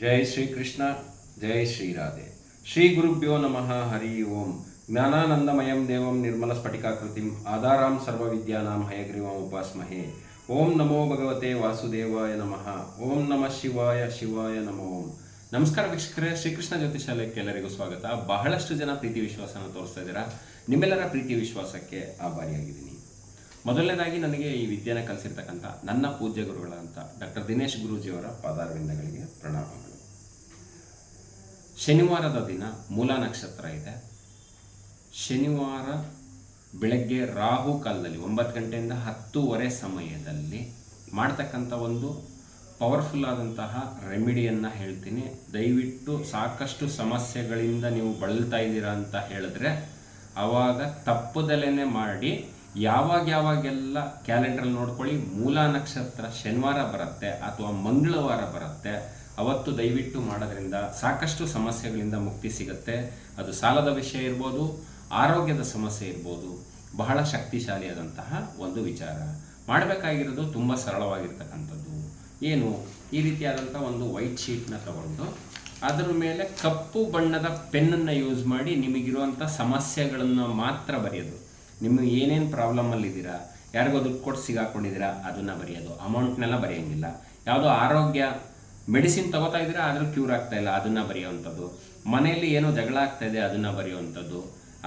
ಜೈ ಶ್ರೀಕೃಷ್ಣ, ಜೈ ಶ್ರೀರಾಧೆ. ಶ್ರೀ ಗುರುಭ್ಯೋ ನಮಃ, ಹರಿ ಓಂ. ಜ್ಞಾನಾನಂದಮಯಂ ದೇವಂ ನಿರ್ಮಲ ಸ್ಫಟಿಕಾಕೃತಿಂ ಆಧಾರಾಂ ಸರ್ವವಿದ್ಯಾನಾಂ ಹಯಗ್ರೀವಾಂ ಉಪಾಸ್ಮಹೇ. ಓಂ ನಮೋ ಭಗವತೆ ವಾಸುದೇವಾಯ ನಮಃ. ಓಂ ನಮಃ ಶಿವಾಯ ಶಿವಾಯ ನಮೋ. ಓಂ ನಮಸ್ಕಾರ ವೀಕ್ಷಕರೇ, ಶ್ರೀಕೃಷ್ಣ ಜ್ಯೋತಿಷಾಲಯಕ್ಕೆ ಎಲ್ಲರಿಗೂ ಸ್ವಾಗತ. ಬಹಳಷ್ಟು ಜನ ಪ್ರೀತಿ ವಿಶ್ವಾಸನ ತೋರಿಸ್ತಾ ಇದ್ದೀರಾ. ನಿಮ್ಮೆಲ್ಲರ ಪ್ರೀತಿ ವಿಶ್ವಾಸಕ್ಕೆ ಆಭಾರಿಯಾಗಿದ್ದೀನಿ. ಮೊದಲನೇದಾಗಿ ನನಗೆ ಈ ವಿದ್ಯೆನ ಕಲಿಸಿರ್ತಕ್ಕಂಥ ನನ್ನ ಪೂಜ್ಯ ಗುರುಗಳಂತ ಡಾಕ್ಟರ್ ದಿನೇಶ್ ಗುರೂಜಿಯವರ ಪಾದಾರವಿಂದಗಳಿಗೆ ಪ್ರಣಾಮಗಳು. ಶನಿವಾರದ ದಿನ ಮೂಲ ನಕ್ಷತ್ರ ಇದೆ. ಶನಿವಾರ ಬೆಳಗ್ಗೆ ರಾಹು ಕಾಲದಲ್ಲಿ ಒಂಬತ್ತು ಗಂಟೆಯಿಂದ ಹತ್ತೂವರೆ ಸಮಯದಲ್ಲಿ ಮಾಡ್ತಕ್ಕಂಥ ಒಂದು ಪವರ್ಫುಲ್ ಆದಂತಹ ರೆಮಿಡಿಯನ್ನು ಹೇಳ್ತೀನಿ. ದಯವಿಟ್ಟು ಸಾಕಷ್ಟು ಸಮಸ್ಯೆಗಳಿಂದ ನೀವು ಬಳಲ್ತಾ ಇದ್ದೀರಾ ಅಂತ ಹೇಳಿದ್ರೆ ಆವಾಗ ತಪ್ಪುದಲೇ ಮಾಡಿ ಯಾವಾಗ ಯಾವಾಗೆಲ್ಲ ಕ್ಯಾಲೆಂಡ್ರಲ್ಲಿ ನೋಡ್ಕೊಳ್ಳಿ, ಮೂಲ ನಕ್ಷತ್ರ ಶನಿವಾರ ಬರುತ್ತೆ ಅಥವಾ ಮಂಗಳವಾರ ಬರುತ್ತೆ. ಅವತ್ತು ದಯವಿಟ್ಟು ಮಾಡೋದ್ರಿಂದ ಸಾಕಷ್ಟು ಸಮಸ್ಯೆಗಳಿಂದ ಮುಕ್ತಿ ಸಿಗುತ್ತೆ. ಅದು ಸಾಲದ ವಿಷಯ ಇರ್ಬೋದು, ಆರೋಗ್ಯದ ಸಮಸ್ಯೆ ಇರ್ಬೋದು, ಬಹಳ ಶಕ್ತಿಶಾಲಿಯಾದಂತಹ ಒಂದು ವಿಚಾರ. ಮಾಡಬೇಕಾಗಿರೋದು ತುಂಬ ಸರಳವಾಗಿರ್ತಕ್ಕಂಥದ್ದು. ಏನು? ಈ ರೀತಿಯಾದಂಥ ಒಂದು ವೈಟ್ ಶೀಟ್ನ ತಗೊಂಡು ಅದರ ಮೇಲೆ ಕಪ್ಪು ಬಣ್ಣದ ಪೆನ್ನನ್ನು ಯೂಸ್ ಮಾಡಿ ನಿಮಗಿರುವಂಥ ಸಮಸ್ಯೆಗಳನ್ನು ಮಾತ್ರ ಬರೆಯೋದು. ನಿಮಗೆ ಏನೇನು ಪ್ರಾಬ್ಲಮಲ್ಲಿದ್ದೀರಾ ಯಾರಿಗೋ ದುಡ್ಡು ಕೊಟ್ಟು ಸಿಗಾಕೊಂಡಿದ್ದೀರಾ? ಅದನ್ನು ಬರೆಯೋದು. ಅಮೌಂಟ್ನೆಲ್ಲ ಬರೆಯೋಂಗಿಲ್ಲ. ಯಾವುದೋ ಆರೋಗ್ಯ ಮೆಡಿಸಿನ್ ತಗೋತಾ ಇದ್ದೀರಾ? ಆದರೂ ಕ್ಯೂರ್ ಆಗ್ತಾ ಇಲ್ಲ. ಅದನ್ನು ಬರೆಯುವಂಥದ್ದು. ಮನೆಯಲ್ಲಿ ಏನೋ ಜಗಳ ಆಗ್ತಾ ಇದೆ, ಅದನ್ನು ಬರೆಯುವಂಥದ್ದು.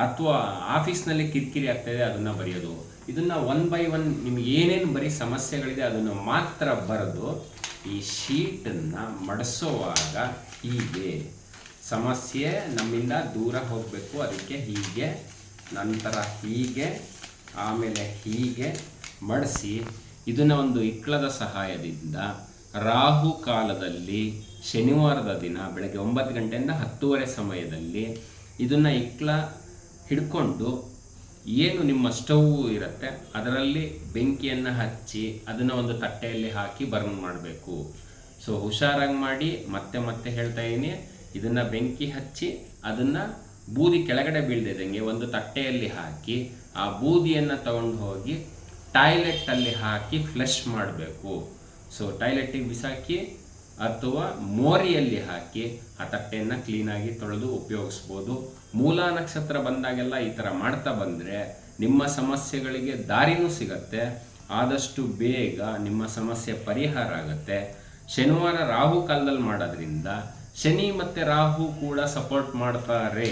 ಅಥವಾ ಆಫೀಸ್ನಲ್ಲಿ ಕಿರಿಕಿರಿ ಆಗ್ತಾ ಇದೆ, ಅದನ್ನು ಬರೆಯೋದು. ಇದನ್ನು ಒನ್ ಬೈ ಒನ್ ನಿಮ್ಗೆ ಏನೇನು ಬರೀ ಸಮಸ್ಯೆಗಳಿದೆ, ಅದನ್ನು ಮಾತ್ರ ಬರೆದು ಈ ಶೀಟನ್ನು ಮಡಿಸೋವಾಗ ಹೀಗೆ ಸಮಸ್ಯೆ ನಮ್ಮಿಂದ ದೂರ ಹೋಗಬೇಕು. ಅದಕ್ಕೆ ಹೀಗೆ ನಂತರ ಹೀಗೆ, ಆಮೇಲೆ ಹೀಗೆ ಮಡಿಸಿ ಇದನ್ನು ಒಂದು ಇಕ್ಕಳದ ಸಹಾಯದಿಂದ ರಾಹು ಕಾಲದಲ್ಲಿ ಶನಿವಾರದ ದಿನ ಬೆಳಗ್ಗೆ ಒಂಬತ್ತು ಗಂಟೆಯಿಂದ ಹತ್ತುವರೆ ಸಮಯದಲ್ಲಿ ಇದನ್ನು ಇಕ್ಕಳ ಹಿಡ್ಕೊಂಡು ಏನು ನಿಮ್ಮ ಸ್ಟವ್ ಇರುತ್ತೆ ಅದರಲ್ಲಿ ಬೆಂಕಿಯನ್ನು ಹಚ್ಚಿ ಅದನ್ನು ಒಂದು ತಟ್ಟೆಯಲ್ಲಿ ಹಾಕಿ ಬರ್ನ್ ಮಾಡಬೇಕು. ಸೊ ಹುಷಾರಾಗಿ ಮಾಡಿ ಮತ್ತೆ ಮತ್ತೆ ಹೇಳ್ತಾ ಇದ್ದೀನಿ ಇದನ್ನು ಬೆಂಕಿ ಹಚ್ಚಿ ಅದನ್ನು ಬೂದಿ ಕೆಳಗಡೆ ಬೀಳ್ದಿದ್ದಂಗೆ ಒಂದು ತಟ್ಟೆಯಲ್ಲಿ ಹಾಕಿ ಆ ಬೂದಿಯನ್ನು ತಗೊಂಡು ಹೋಗಿ ಟಾಯ್ಲೆಟಲ್ಲಿ ಹಾಕಿ ಫ್ಲಶ್ ಮಾಡಬೇಕು. ಸೊ ಟಾಯ್ಲೆಟಿಗೆ ಬಿಸಾಕಿ ಅಥವಾ ಮೋರಿಯಲ್ಲಿ ಹಾಕಿ ಆ ತಟ್ಟೆಯನ್ನು ಕ್ಲೀನಾಗಿ ತೊಳೆದು ಉಪಯೋಗಿಸ್ಬೋದು. ಮೂಲ ನಕ್ಷತ್ರ ಬಂದಾಗೆಲ್ಲ ಈ ಥರ ಮಾಡ್ತಾ ಬಂದರೆ ನಿಮ್ಮ ಸಮಸ್ಯೆಗಳಿಗೆ ದಾರಿನೂ ಸಿಗತ್ತೆ. ಆದಷ್ಟು ಬೇಗ ನಿಮ್ಮ ಸಮಸ್ಯೆ ಪರಿಹಾರ ಆಗುತ್ತೆ. ಶನಿವಾರ ರಾಹು ಕಾಲದಲ್ಲಿ ಮಾಡೋದ್ರಿಂದ ಶನಿ ಮತ್ತು ರಾಹು ಕೂಡ ಸಪೋರ್ಟ್ ಮಾಡ್ತಾರೆ.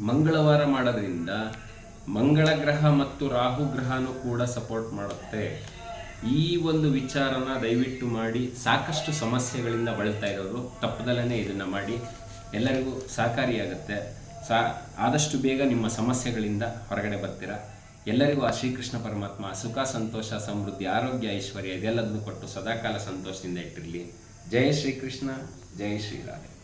ಮಂಗಳವಾರ ಮಾಡೋದ್ರಿಂದ ಮಂಗಳ ಗ್ರಹ ಮತ್ತು ರಾಹು ಗ್ರಹನೂ ಕೂಡ ಸಪೋರ್ಟ್ ಮಾಡುತ್ತೆ. ಈ ಒಂದು ವಿಚಾರನ ದಯವಿಟ್ಟು ಮಾಡಿ, ಸಾಕಷ್ಟು ಸಮಸ್ಯೆಗಳಿಂದ ಬಳಲ್ತಾ ಇರೋರು ತಪ್ಪದಲ್ಲೇ ಇದನ್ನು ಮಾಡಿ. ಎಲ್ಲರಿಗೂ ಸಹಕಾರಿಯಾಗುತ್ತೆ. ಸಾ, ಆದಷ್ಟು ಬೇಗ ನಿಮ್ಮ ಸಮಸ್ಯೆಗಳಿಂದ ಹೊರಗಡೆ ಬರ್ತೀರಾ. ಎಲ್ಲರಿಗೂ ಆ ಶ್ರೀಕೃಷ್ಣ ಪರಮಾತ್ಮ ಸುಖ, ಸಂತೋಷ, ಸಮೃದ್ಧಿ, ಆರೋಗ್ಯ, ಐಶ್ವರ್ಯ ಇದೆಲ್ಲದನ್ನು ಕೊಟ್ಟು ಸದಾಕಾಲ ಸಂತೋಷದಿಂದ ಇಟ್ಟಿರಲಿ. ಜಯ ಶ್ರೀಕೃಷ್ಣ, ಜಯ ಶ್ರೀರಾಧೆ.